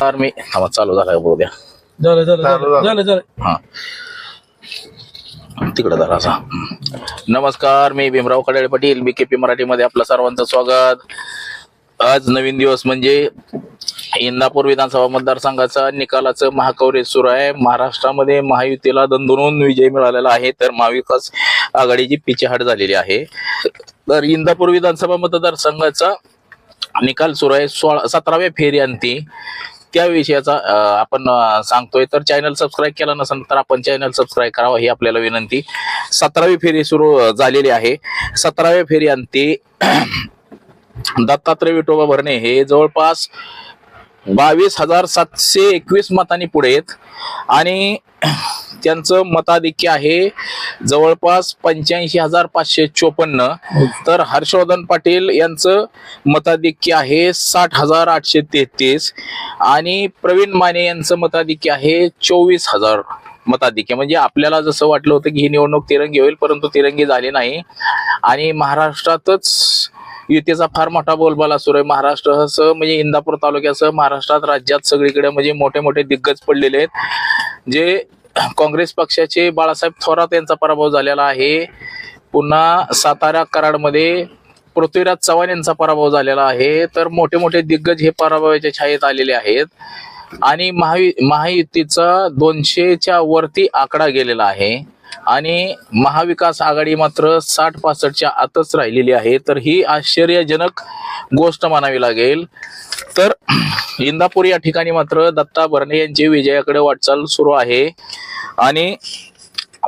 तर मी थांबा चालू झाला बघू द्या? झालं झालं झालं. झालं. झालं हा. तिकडे जरा असा नमस्कार मी भीमराव कडाळे पाटील बीकेपी मराठीमध्ये आपलं सर्वांचं स्वागत. आज नवीन दिवस म्हणजे इंदापूर विधानसभा मतदारसंघाचा निकालाचं महाकौरे सुरू आहे. महाराष्ट्रामध्ये महायुतीला दणदणून विजय मिळालेला आहे तर महाविकास आघाडीची पिछेहाट झालेली आहे. तर इंदापूर विधानसभा मतदारसंघाचा निकाल सुरू आहे. सोळा सतराव्या फेऱ्यांती त्या विषयाचा आपण सांगतोय. तर चॅनल सबस्क्राईब केला नसेल तर आपण चॅनल सबस्क्राईब करावं ही आपल्याला विनंती. सतरावी फेरी सुरू झालेली आहे. सतराव्या फेरी अंती दत्तात्रय विठोबा भरणे हे जवळपास बावीस हजार सातशे एकवीस मतांनी पुढे आहेत. आणि त्यांचं मताधिक्य आहे जवळपास पंच्याऐंशी हजार पाचशे चोपन्न. तर हर्षवर्धन पाटील यांचं मताधिक्य आहे साठ हजार आठशे तेहतीस. आणि प्रवीण माने यांचं मताधिक्य आहे चोवीस हजार मताधिक्य. म्हणजे आपल्याला जसं वाटलं होतं की ही निवडणूक तिरंगी होईल परंतु तिरंगी झाली नाही. आणि महाराष्ट्रातच युतीचा फार मोठा बोलबाला सुरू आहे. महाराष्ट्रासह म्हणजे इंदापूर तालुक्यासह महाराष्ट्रात राज्यात सगळीकडे म्हणजे मोठे मोठे दिग्गज पडलेले आहेत. जे काँग्रेस पक्षाचे बाळासाहेब थोरात यांचा पराभव झालेला आहे. पुन्हा सातारा कराडमध्ये पृथ्वीराज चव्हाण यांचा पराभव झालेला आहे. तर मोठे मोठे दिग्गज हे पराभवाच्या छायेत आलेले आहेत. आणि महायु महायुतीचा दोनशेच्या वरती आकडा गेलेला आहे. आणि महाविकास आघाडी मात्र साठ पासष्टच्या आतच राहिलेली आहे. तर ही आश्चर्यजनक गोष्ट मानावी लागेल. तर इंदापूर या ठिकाणी मात्र दत्ता भरणे यांची विजयाकडे वाटचाल सुरू आहे. आणि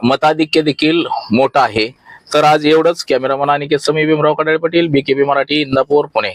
मताधिक्य देखील मोठं आहे. तर आज एवढंच. कॅमेरामन आणि समी भीमराव कडाळे पाटील बीकेबी मराठी इंदापूर पुणे.